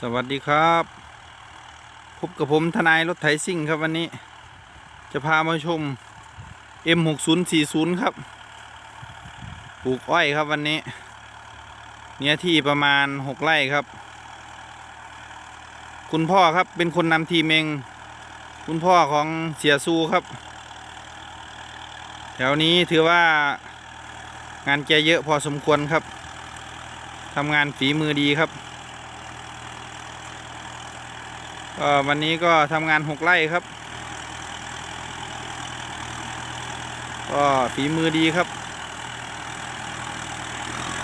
สวัสดีครับพบกับผมทนายรถไถซิ่งครับวันนี้ จะพามาชม M6040 ครับปลูกอ้อยครับวันนี้ เนื้อที่ประมาณ 6 ไร่ครับ คุณพ่อครับเป็นคนนำทีมเอง คุณพ่อของเสียซูครับ แถวนี้ถือว่างานแกเยอะพอสมควรครับทำงานฝีมือดีครับ ก็วันนี้ก็ทำงานหกไร่ครับ ก็ฝีมือดีครับ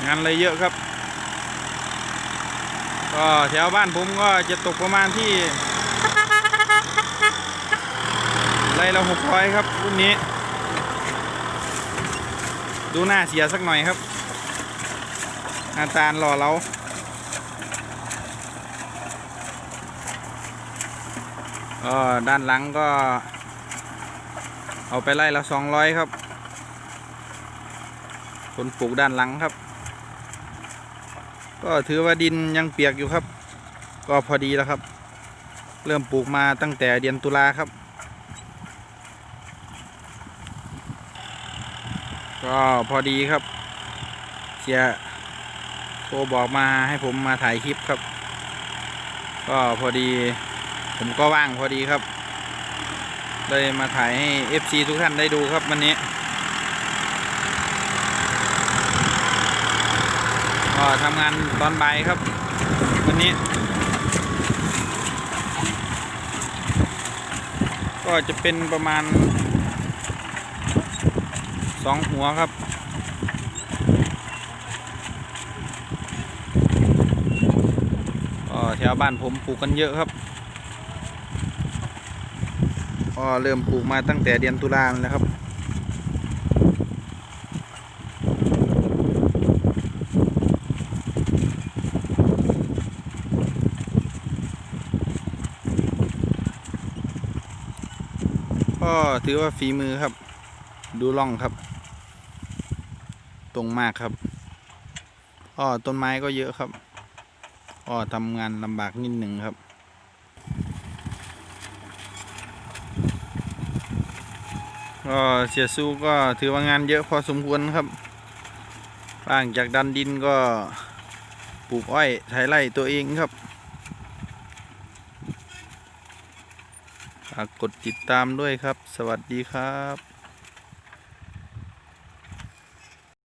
งานเลยเยอะครับ ก็แถวบ้านผมก็จะตกประมาณที่ไร่ละหกร้อยครับรุ่นนี้ ดูหน้าเสียสักหน่อยครับหน้าตาหล่อเรา ก็ด้านหลังก็ เอาไปไล่ละสองร้อยครับคนปลูกด้านหลังครับ ก็ถือว่าดินยังเปียกอยู่ครับ ก็พอดีแล้วครับ เริ่มปลูกมาตั้งแต่เดือนตุลาครับ ก็พอดีครับเสียโทรบอกมาให้ผมมาถ่ายคลิปครับ ก็พอดี ผมก็ว่างพอดีครับเลยมาถ่ายให้ FC ทุกท่านได้ดูครับวันนี้ก็ทำงานตอนบ่ายครับ วันนี้ ก็จะเป็นประมาณสองหัวครับก็แถวบ้านผมปลูกกันเยอะครับ ก็เริ่มปลูกมาตั้งแต่เดือนตุลาแล้วครับ ก็ถือว่าฝีมือครับ ดูร่องครับ ตรงมากครับก็ต้นไม้ก็เยอะครับก็ทำงานลำบากนิดหนึ่งครับ ก็เสียสู้ก็ถือว่างานเยอะพอสมควรครับบ้างจากดันดินก็ปลูกอ้อยไถไร่ตัวเองครับฝากกดติดตามด้วยครับ สวัสดีครับ